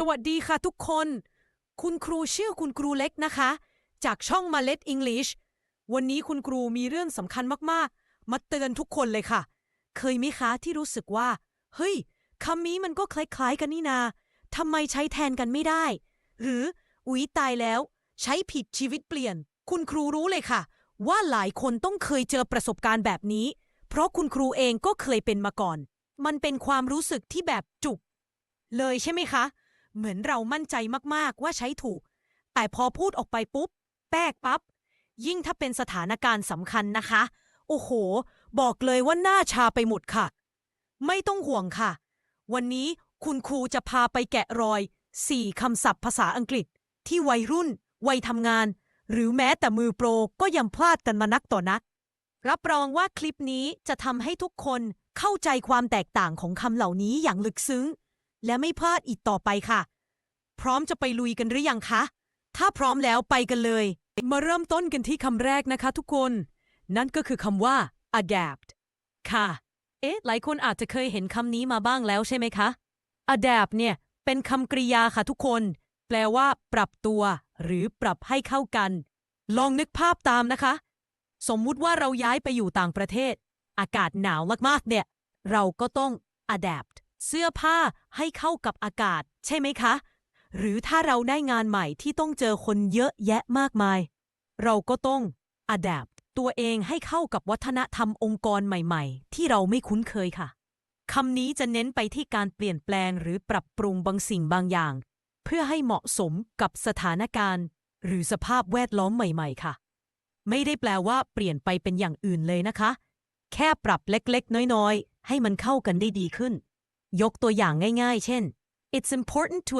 สวัสดีค่ะทุกคน คุณครูชื่อคุณครูเล็กนะคะ จากช่องมาเล็ด English วันนี้คุณครูมีเรื่องสำคัญมากๆ มาเตือนทุกคนเลยค่ะ เคยไหมคะที่รู้สึกว่า เฮ้ยคำนี้มันก็คล้ายๆกันนี่นาทำไมใช้แทนกันไม่ได้ หรือ อุ๊ยตายแล้ว ใช้ผิดชีวิตเปลี่ยน คุณครูรู้เลยค่ะ ว่าหลายคนต้องเคยเจอประสบการณ์แบบนี้ เพราะคุณครูเองก็เคยเป็นมาก่อน มันเป็นความรู้สึกที่แบบจุก เลยใช่ไหมคะ เหมือนเรามั่นใจมากๆว่าใช้ถูก แต่พอพูดออกไปปุ๊บ แป๊กปั๊บ ยิ่งถ้าเป็นสถานการณ์สำคัญนะคะ โอ้โห บอกเลยว่าหน้าชาไปหมดค่ะ ไม่ต้องห่วงค่ะ วันนี้คุณครูจะพาไปแกะรอย4คำศัพท์ภาษาอังกฤษ ที่วัยรุ่น วัยทำงาน หรือแม้แต่มือโปรก็ยังพลาดกันมานักต่อนัก รับรองว่าคลิปนี้จะทำให้ทุกคนเข้าใจความแตกต่างของคำเหล่านี้อย่างลึกซึ้ง และไม่พลาดอีกต่อไปค่ะ พร้อมจะไปลุยกันหรือยังคะ ถ้าพร้อมแล้วไปกันเลย มาเริ่มต้นกันที่คำแรกนะคะทุกคน นั่นก็คือคำว่า adapt ค่ะ เอ๊ะ หลายคนอาจจะเคยเห็นคำนี้มาบ้างแล้วใช่ไหมคะ adapt เนี่ย เป็นคำกริยาค่ะทุกคน แปลว่า ปรับตัว หรือปรับให้เข้ากัน ลองนึกภาพตามนะคะ สมมุติว่าเราย้ายไปอยู่ต่างประเทศ อากาศหนาวมากๆเนี่ย เราก็ต้อง adapt เสื้อผ้าให้เข้ากับอากาศ ใช่ไหมคะ หรือถ้าเราได้งานใหม่ที่ต้องเจอคนเยอะแยะมากมาย เราก็ต้อง adapt ตัวเองให้เข้ากับวัฒนธรรมองค์กรใหม่ ๆ ที่เราไม่คุ้นเคยค่ะคำนี้จะเน้นไปที่การเปลี่ยนแปลงหรือปรับปรุงบางสิ่งบางอย่าง เพื่อให้เหมาะสมกับสถานการณ์ หรือสภาพแวดล้อมใหม่ ๆ ค่ะ ไม่ได้แปลว่าเปลี่ยนไปเป็นอย่างอื่นเลยนะคะ แค่ปรับเล็กๆ น้อยๆ ให้มันเข้ากันได้ดีขึ้น ยกตัวอย่างง่ายๆ เช่น It's important to